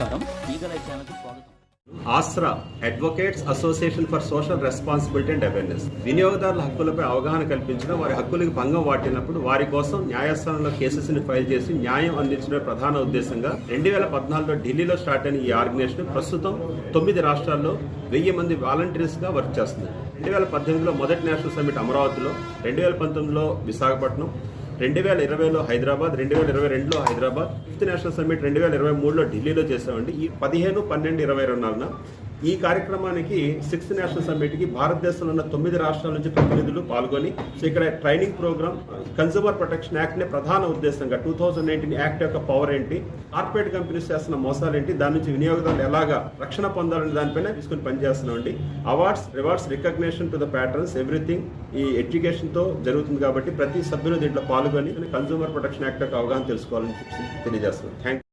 నమస్కారం. స్వాగతం. Aasra advocates association for social responsibility and awareness. వినియోగదారుల హక్కులపై అవగాహన కల్పించడం వారి హక్కులకు భంగం వాటినప్పుడు వారి కోసం న్యాయస్థానంలో కేసెస్ని ఫైల్ చేసి న్యాయం అందించడం ప్రధాన ఉద్దేశంగా రెండు వేల పద్నాలుగులో ఢిల్లీలో స్టార్ట్ అయిన ఈ ఆర్గనైజేషన్ ప్రస్తుతం తొమ్మిది రాష్ట్రాల్లో వెయ్యి మంది వాలంటీర్స్గా వర్క్ చేస్తుంది. రెండు వేల పద్దెనిమిదిలో మొదటి నేషనల్ సమ్మిట్ అమరావతిలో రెండు వేల పంతొమ్మిదిలో విశాఖపట్నం రెండు వేల ఇరవైలో హైదరాబాద్ రెండు వేల ఇరవై రెండులో హైదరాబాద్ ఫిఫ్త్ నేషనల్ సమ్మిట్ రెండు వేల ఇరవై మూడులో ఢిల్లీలో చేసామండి ఈ పదిహేను పన్నెండు ఇరవై రెండు నాలుగున ఈ కార్యక్రమానికి సిక్స్త్ నేషనల్ సమ్మిట్కి భారతదేశంలో ఉన్న తొమ్మిది రాష్ట్రాల నుంచి ప్రతినిధులు పాల్గొని సో ఇక్కడ ట్రైనింగ్ ప్రోగ్రామ్ కన్సూమర్ ప్రొటెక్షన్ యాక్ట్నే ప్రధాన ఉద్దేశంగా టూ థౌజండ్ నైన్టీన్ యాక్ట్ యొక్క పవర్ ఏంటి కార్పొరేట్ కంపెనీస్ చేస్తున్న మోసాలు ఏంటి దాని నుంచి వినియోగదారులు ఎలాగా రక్షణ పొందాలనే దానిపైన తీసుకుని పనిచేస్తున్నామండి. Awards rewards recognition to the patterns everything ఈ ఎడ్యుకేషన్తో జరుగుతుంది కాబట్టి ప్రతి సభ్యులు దీంట్లో పాల్గొని కన్సూమర్ ప్రొటెక్షన్ యాక్ట్ యొక్క అవగాహన తెలుసుకోవాలని చెప్పి తెలియజేస్తున్నాం. థ్యాంక్